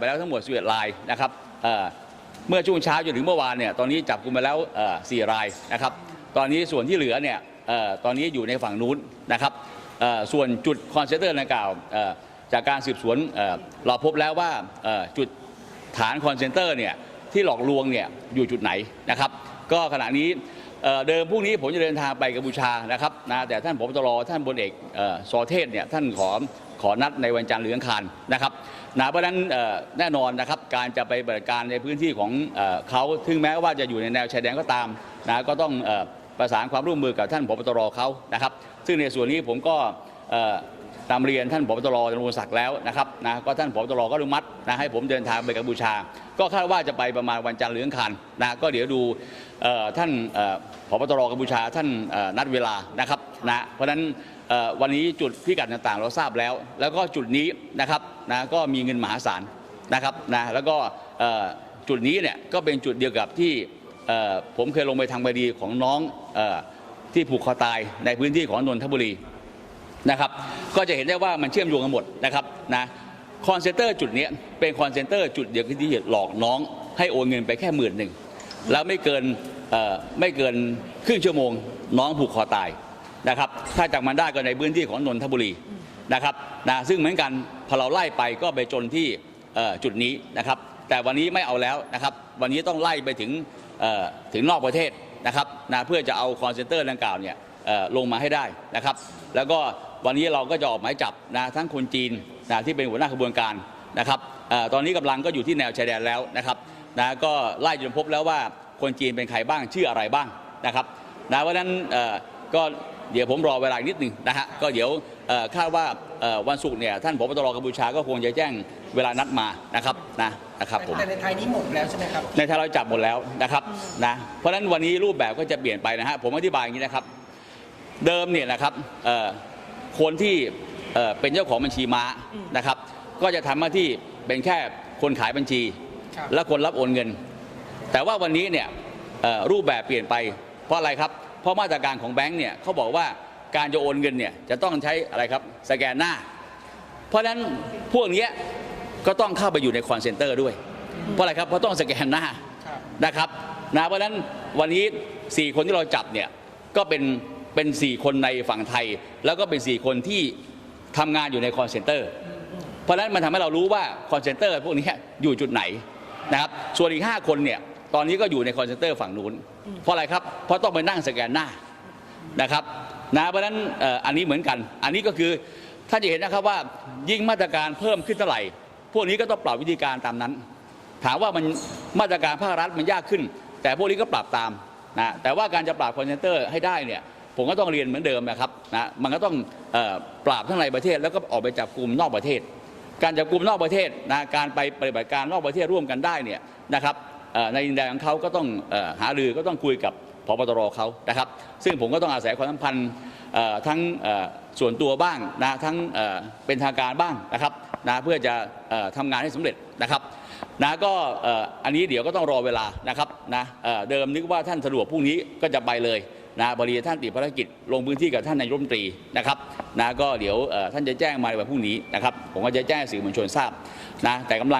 ไปแล้วทั้งหมด11รายนะครับเมื่อช่วงเช้าจนถึงเมื่อวานเนี่ยตอนนี้จับกลุ่มไปแล้วเอ่อสี่รายนะครับ ตอนนี้ส่วนที่เหลือเนี่ยตอนนี้อยู่ในฝั่งนู้นนะครับส่วนจุดคอนเซนเตอร์ดังกล่าวจากการสืบสวนเราพบแล้วว่าจุดฐานคอนเซนเตอร์เนี่ยที่หลอกลวงเนี่ยอยู่จุดไหนนะครับ ก็ขณะนี้เดิมพรุ่งนี้ผมจะเดินทางไปกัมพูชานะครับนะแต่ท่านผบตรท่านพลเอกอ่อซอเทศเนี่ยท่านขอ ขอนัดในวันจันทร์หรืออังคารนะครับนะเพราะฉะนั้นแน่นอนนะครับการจะไปปฏิบัติการในพื้นที่ของเอเขาถึงแม้ว่าจะอยู่ในแนวชายแดนก็ตามนะก็ต้องอประสานความร่วมมือกับท่านผบตรเขานะครับ ซึ่งในส่วนนี้ผมก็เอ่อนำเรียนท่านผบตรจำนวนศักดิ์แล้วนะครับนะก็ท่านผบตรก็อนุมัตินะให้ผมเดินทางไปกัมพูชา ก็คาดว่าจะไปประมาณวันจันทร์หรืออังคารนะก็เดี๋ยวดูท่านผบตรกัมพูชาท่านนัดเวลานะครับ นะเพราะฉะนั้นวันนี้จุดพิกัดต่างๆ เราทราบแล้ว แล้วก็จุดนี้นะครับนะก็มีเงินมหาศาลนะครับนะแล้วก็จุดนี้เนี่ยก็เป็นจุดเดียวกับที่ผมเคยลงไปทางคดีของน้องอที่ผูกคอตายในพื้นที่ของนนทบุรีนะครับก็จะเห็นได้ว่ามันเชื่อมโยงกันหมดนะครับนะคอนเซนเตอร์จุดนี้เป็นคอนเซนเตอร์จุดเดียวที่หลอกน้อง ให้โอนเงินไปแค่หมื่นหนึ่งแล้วไม่เกินไม่เกินครึ่งชั่วโมง น้องผูกคอตาย นะครับ ถ้าจากมันได้ก็ในพื้นที่ของนนทบุรีนะครับนะซึ่งเหมือนกันพอเราไล่ไปก็ไปจนที่จุดนี้นะครับ แต่วันนี้ไม่เอาแล้วนะครับ วันนี้ต้องไล่ไปถึงถึงนอกประเทศนะครับนะเพื่อจะเอาคอนเซนเตอร์ดังกล่าวเนี่ยลงมาให้ได้นะครับ แล้วก็วันนี้เราก็จะออกหมายจับนะทั้งคนจีนนะที่เป็นหัวหน้าขบวนการนะครับตอนนี้กำลังก็อยู่ที่แนวชายแดนแล้วนะครับนะก็ไล่จนพบแล้วว่าคนจีนเป็นใครบ้างชื่ออะไรบ้างนะครับนะเพราะฉะนั้นก็ เดี๋ยวผมรอเวลาอีกนิดหนึ่งนะฮะก็เดี๋ยวเอ่อคาดว่าเอ่อวันศุกร์เนี่ยท่านผบตรกัมพูชาก็คงจะแจ้งเวลานัดมานะครับนะนะครับผมแต่ในไทยนี้หมดแล้วใช่ไหมครับในไทยเราจับหมดแล้วนะครับนะเพราะฉะนั้นวันนี้รูปแบบก็จะเปลี่ยนไปนะฮะผมอธิบายอย่างนี้นะครับ เดิมเนี่ยนะครับเอ่อคนที่เอ่อเป็นเจ้าของบัญชีม้านะครับ ก็จะทำหน้าที่เป็นแค่คนขายบัญชีครับและคนรับโอนเงิน แต่ว่าวันนี้เนี่ยเอ่อรูปแบบเปลี่ยนไปเพราะอะไรครับ เพราะมาตรการของแบงก์เนี่ยเขาบอกว่าการจะโอนเงินเนี่ยจะต้องใช้อะไรครับสแกนหน้า เพราะฉะนั้นพวกนี้ก็ต้องเข้าไปอยู่ในคอนเซนเตอร์ด้วย เพราะอะไรครับเพราะต้องสแกนหน้านะครับนะเพราะฉะนั้นวันนี้ 4 คนที่เราจับเนี่ยก็เป็นเป็น 4 คนในฝั่งไทย แล้วก็เป็น 4 คนที่ทำงานอยู่ในคอนเซนเตอร์เพราะฉะนั้นมันทำให้เรารู้ว่าคอนเซนเตอร์พวกนี้อยู่จุดไหนนะครับส่วนอีก 5 คนเนี่ย ตอนนี้ก็อยู่ในคอนเซนเตอร์ฝั่งนู้น เพราะอะไรครับ เพราะต้องไปนั่งสแกนหน้านะครับนะเพราะฉะนั้นเอ่ออันนี้เหมือนกัน อันนี้ก็คือถ้านจะเห็นนะครับว่ายิ่งมาตรการเพิ่มขึ้นเท่าไหร่ พวกนี้ก็ต้องปรับวิธีการตามนั้น ถามว่ามันมาตรการภาครัฐมันยากขึ้น แต่พวกนี้ก็ปรับตามนะแต่ว่าการจะปราบคอนเซนเตอร์ให้ได้เนี่ยผมก็ต้องเรียนเหมือนเดิมนะครับนะมันก็ต้องเอ่อปราบทั้งในประเทศ แล้วก็ออกไปจับกลุ่มนอกประเทศ การจับกลุ่มนอกประเทศนะการไปปฏิบัติการนอกประเทศร่วมกันได้เนี่ยนะครับเอ่อ ในดินแดนของเขาก็ต้องอหารือก็ต้องคุยกับพบตรเขานะครับ ซึ่งผมก็ต้องอาศัยความสัมพันธ์ทั้งส่วนตัวบ้างนะทั้งเป็นทางการบ้างนะครับนะเพื่อจะอ่อทำงานให้สำเร็จนะครับนะก็อันนี้เดี๋ยวก็ต้องรอเวลานะครับนะเดิมนึกว่าท่านสะดวกพรุ่งนี้ก็จะไปเลยนะบริท่านติดภารกิจลงพื้นที่กับท่านนายรัฐมนตรีนะครับนะก็เดี๋ยวท่านจะแจ้งมาในวันพรุ่งนี้นะครับผมก็จะแจ้งสื่อมวลชนทราบนะแต่กำลัง